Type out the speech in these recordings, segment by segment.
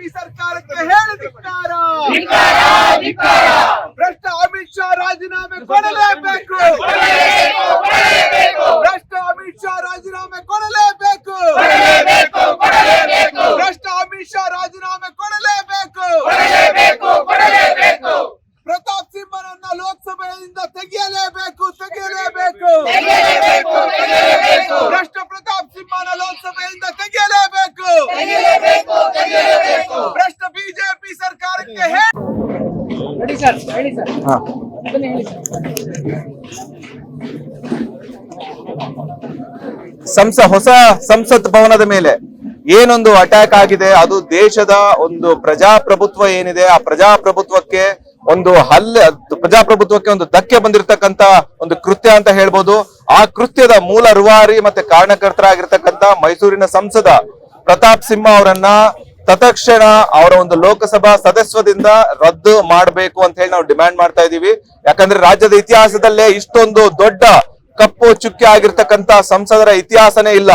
BJP ಸರ್ಕಾರಕ್ಕೆ ಹೇಳಿ ಭ್ರಷ್ಟ ಅಮಿತ್ ಶಾ ರಾಜೀನಾಮೆ ಕೊಡಲೇಬೇಕು. ಭ್ರಷ್ಟ ಅಮಿತ್ ಶಾ ರಾಜೀನಾಮೆ ಕೊಡಲೇಬೇಕು. ಭ್ರಷ್ಟ ಅಮಿತ್ ಶಾ ರಾಜೀನಾಮೆ ಕೊಡಲೇಬೇಕು. ಪ್ರತಾಪ್ ಸಿಂಹನನ್ನ ಲೋಕಸಭೆಯಿಂದ ತೆಗೆಯಲೇಬೇಕು ತೆಗೆಯಲೇಬೇಕು. ಭ್ರಷ್ಟ ಪ್ರತಾಪ್ ಸಿಂಹನ ಲೋಕಸಭೆಯಿಂದ ತೆಗೆಯಲೇಬೇಕು ಭ್ರಷ್ಟ ಬಿಜೆಪಿ ಸರ್ಕಾರಕ್ಕೆ ಹೇಳಿ ಸಂಸ ಹೊಸ ಸಂಸತ್ ಭವನದ ಮೇಲೆ ಏನೊಂದು ಅಟ್ಯಾಕ್ ಆಗಿದೆ? ಅದು ದೇಶದ ಒಂದು ಪ್ರಜಾಪ್ರಭುತ್ವ ಏನಿದೆ? ಆ ಪ್ರಜಾಪ್ರಭುತ್ವಕ್ಕೆ ಒಂದು ಹಲ್ಲೆ ಪ್ರಜಾಪ್ರಭುತ್ವಕ್ಕೆ ಒಂದು ಧಕ್ಕೆ ಬಂದಿರತಕ್ಕಂತ ಒಂದು ಕೃತ್ಯ ಅಂತ ಹೇಳ್ಬೋದು. ಆ ಕೃತ್ಯದ ಮೂಲ ರುವಾರಿ ಮತ್ತೆ ಕಾರಣಕರ್ತರಾಗಿರ್ತಕ್ಕಂತ ಮೈಸೂರಿನ ಸಂಸದ ಪ್ರತಾಪ್ ಸಿಂಹ ಅವರನ್ನ ತತ್ಕ್ಷಣ ಅವರ ಒಂದು ಲೋಕಸಭಾ ಸದಸ್ಯದಿಂದ ರದ್ದು ಮಾಡಬೇಕು ಅಂತ ಹೇಳಿ ನಾವು ಡಿಮ್ಯಾಂಡ್ ಮಾಡ್ತಾ ಇದೀವಿ ಯಾಕಂದ್ರೆ ರಾಜ್ಯದ ಇತಿಹಾಸದಲ್ಲೇ ಇಷ್ಟೊಂದು ದೊಡ್ಡ ಕಪ್ಪು ಚುಕ್ಕೆ ಆಗಿರ್ತಕ್ಕಂತ ಸಂಸದರ ಇತಿಹಾಸನೇ ಇಲ್ಲ.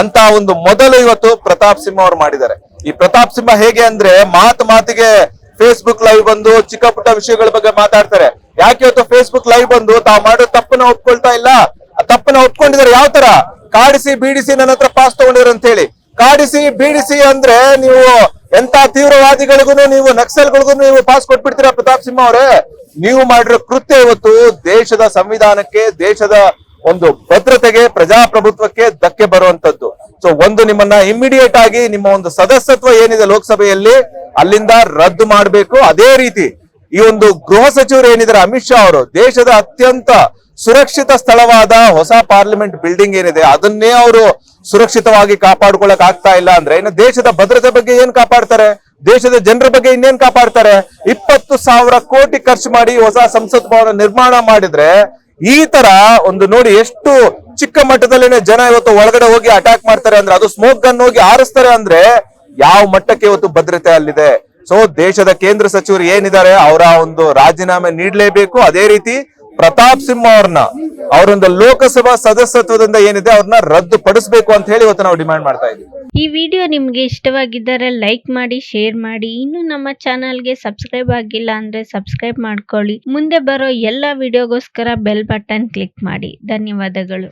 ಅಂತ ಒಂದು ಮೊದಲು ಇವತ್ತು ಪ್ರತಾಪ್ ಸಿಂಹ ಅವರು ಮಾಡಿದ್ದಾರೆ. ಈ ಪ್ರತಾಪ್ ಸಿಂಹ ಹೇಗೆ ಅಂದ್ರೆ ಮಾತು ಮಾತಿಗೆ ಫೇಸ್ಬುಕ್ ಲೈವ್ ಬಂದು ಚಿಕ್ಕ ಪುಟ್ಟ ವಿಷಯಗಳ ಬಗ್ಗೆ ಮಾತಾಡ್ತಾರೆ. ಯಾಕೆ ಇವತ್ತು ಫೇಸ್ಬುಕ್ ಲೈವ್ ಬಂದು ತಾವು ಮಾಡೋ ತಪ್ಪನ್ನ ಒಪ್ಕೊಳ್ತಾ ಇಲ್ಲ? ತಪ್ಪನ್ನ ಒಪ್ಕೊಂಡಿದ್ದಾರೆ ಯಾವ ತರ? ಕಾಡಿಸಿ, ಬೀಡಿಸಿ ನನ್ನ ಹತ್ರ ಪಾಸ್ ತಗೊಂಡಿದ್ರು ಅಂತ ಹೇಳಿ. ಕಾಡಿಸಿ, ಬೀಡಿಸಿ ಅಂದ್ರೆ ನೀವು ಎಂತ ತೀವ್ರವಾದಿಗಳಿಗೂ ನೀವು ನಕ್ಸಲ್ಗಳಿಗೂ ನೀವು ಪಾಸ್ ಕೊಟ್ಬಿಡ್ತೀರಾ ಪ್ರತಾಪ್ ಸಿಂಹ ಅವರೇ? ನೀವು ಮಾಡಿರೋ ಕೃತ್ಯ ಇವತ್ತು ದೇಶದ ಸಂವಿಧಾನಕ್ಕೆ, ದೇಶದ ಒಂದು ಭದ್ರತೆಗೆ, ಪ್ರಜಾಪ್ರಭುತ್ವಕ್ಕೆ ಧಕ್ಕೆ ಬರುವಂತದ್ದು. ಸೊ ಒಂದು ನಿಮ್ಮನ್ನ ಇಮಿಡಿಯೇಟ್ ಆಗಿ ನಿಮ್ಮ ಒಂದು ಸದಸ್ಯತ್ವ ಏನಿದೆ ಲೋಕಸಭೆಯಲ್ಲಿ, ಅಲ್ಲಿಂದ ರದ್ದು ಮಾಡಬೇಕು. ಅದೇ ರೀತಿ ಈ ಒಂದು ಗೃಹ ಸಚಿವರು ಏನಿದ್ದಾರೆ? ಅಮಿತ್ ಶಾ ಅವರು. ದೇಶದ ಅತ್ಯಂತ ಸುರಕ್ಷಿತ ಸ್ಥಳವಾದ ಹೊಸ ಪಾರ್ಲಿಮೆಂಟ್ ಬಿಲ್ಡಿಂಗ್ ಏನಿದೆ, ಅದನ್ನೇ ಅವರು ಸುರಕ್ಷಿತವಾಗಿ ಕಾಪಾಡ್ಕೊಳಕ್ ಆಗ್ತಾ ಇಲ್ಲ ಅಂದ್ರೆ ಇನ್ನು ದೇಶದ ಭದ್ರತೆ ಬಗ್ಗೆ ಏನ್ ಕಾಪಾಡ್ತಾರೆ? ದೇಶದ ಜನರ ಬಗ್ಗೆ ಇನ್ನೇನ್ ಕಾಪಾಡ್ತಾರೆ? ಇಪ್ಪತ್ತು ಸಾವಿರ ಕೋಟಿ ಖರ್ಚು ಮಾಡಿ ಹೊಸ ಸಂಸತ್ ಭವನ ನಿರ್ಮಾಣ ಮಾಡಿದ್ರೆ ಈ ತರ ಒಂದು ನೋಡಿ ಎಷ್ಟು ಚಿಕ್ಕ ಮಟ್ಟದಲ್ಲಿನೇ ಜನ ಇವತ್ತು ಒಳಗಡೆ ಹೋಗಿ ಅಟ್ಯಾಕ್ ಮಾಡ್ತಾರೆ ಅಂದ್ರೆ ಅದು ಸ್ಮೋಕ್ ಗನ್ ಹೋಗಿ ಆರಿಸ್ತಾರೆ ಅಂದ್ರೆ ಯಾವ ಮಟ್ಟಕ್ಕೆ ಇವತ್ತು ಭದ್ರತೆ ಅಲ್ಲಿದೆ? ಸೊ ದೇಶದ ಕೇಂದ್ರ ಸಚಿವರು ಏನಿದ್ದಾರೆ, ಅವರ ಒಂದು ರಾಜೀನಾಮೆ ನೀಡಲೇಬೇಕು. ಅದೇ ರೀತಿ ಪ್ರತಾಪ್ ಸಿಂಹ ಅವ್ರನ್ನ, ಅವರೊಂದು ಲೋಕಸಭಾ ಸದಸ್ಯತ್ವದಿಂದ ಏನಿದೆ ಅವ್ರನ್ನ ರದ್ದು ಪಡಿಸಬೇಕು ಅಂತ ಹೇಳಿ ಇವತ್ತು ನಾವು ಡಿಮ್ಯಾಂಡ್ ಮಾಡ್ತಾ ಇದ್ದೀವಿ. ಈ ವಿಡಿಯೋ ನಿಮಗೆ ಇಷ್ಟವಾಗಿದ್ದರೆ ಲೈಕ್ ಮಾಡಿ, ಶೇರ್ ಮಾಡಿ. ಇನ್ನು ನಮ್ಮ ಚಾನಲ್ಗೆ ಸಬ್ಸ್ಕ್ರೈಬ್ ಆಗಿಲ್ಲ ಅಂದ್ರೆ ಸಬ್ಸ್ಕ್ರೈಬ್ ಮಾಡ್ಕೊಳ್ಳಿ. ಮುಂದೆ ಬರೋ ಎಲ್ಲ ವಿಡಿಯೋಗೋಸ್ಕರ ಬೆಲ್ ಬಟನ್ ಕ್ಲಿಕ್ ಮಾಡಿ. ಧನ್ಯವಾದಗಳು.